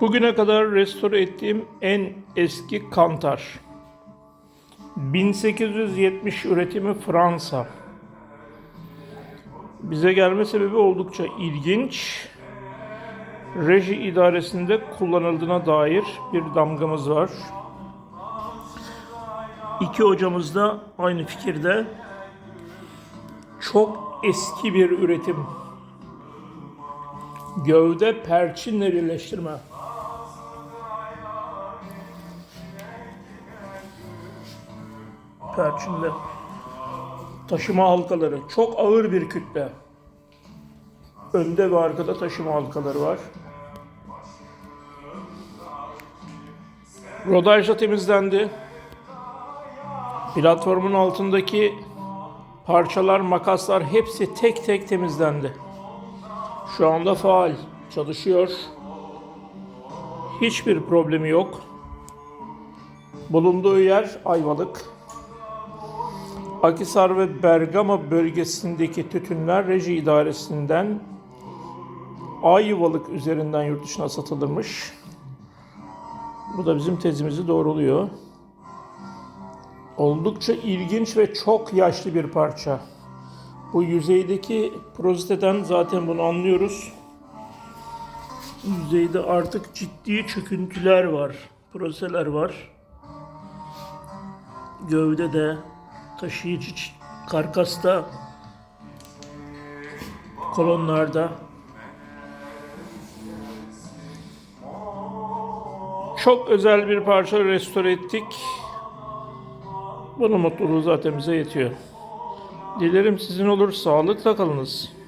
Bugüne kadar restore ettiğim en eski kantar. 1870 üretimi Fransa. Bize gelme sebebi oldukça ilginç. Reji idaresinde kullanıldığına dair bir damgamız var. İki hocamız da aynı fikirde. Çok eski bir üretim. Gövde perçinle birleştirme. Perçinle. Taşıma halkaları. Çok ağır bir kütle. Önde ve arkada taşıma halkaları var. Rodajla temizlendi. Platformun altındaki parçalar, makaslar hepsi tek tek temizlendi. Şu anda faal, çalışıyor. Hiçbir problemi yok. Bulunduğu yer Ayvalık. Akisar ve Bergama bölgesindeki tütünler reji idaresinden Ayvalık üzerinden yurt dışına satılırmış. Bu da bizim tezimizi doğruluyor. Oldukça ilginç ve çok yaşlı bir parça. Bu yüzeydeki proziteden zaten bunu anlıyoruz. Yüzeyde artık ciddi çöküntüler var, prozeler var. Gövdede, taşıyıcı karkasta, kolonlarda. Çok özel bir parça restore ettik. Bunun mutluluğu zaten bize yetiyor. Dilerim sizin olur. Sağlıkla kalınız.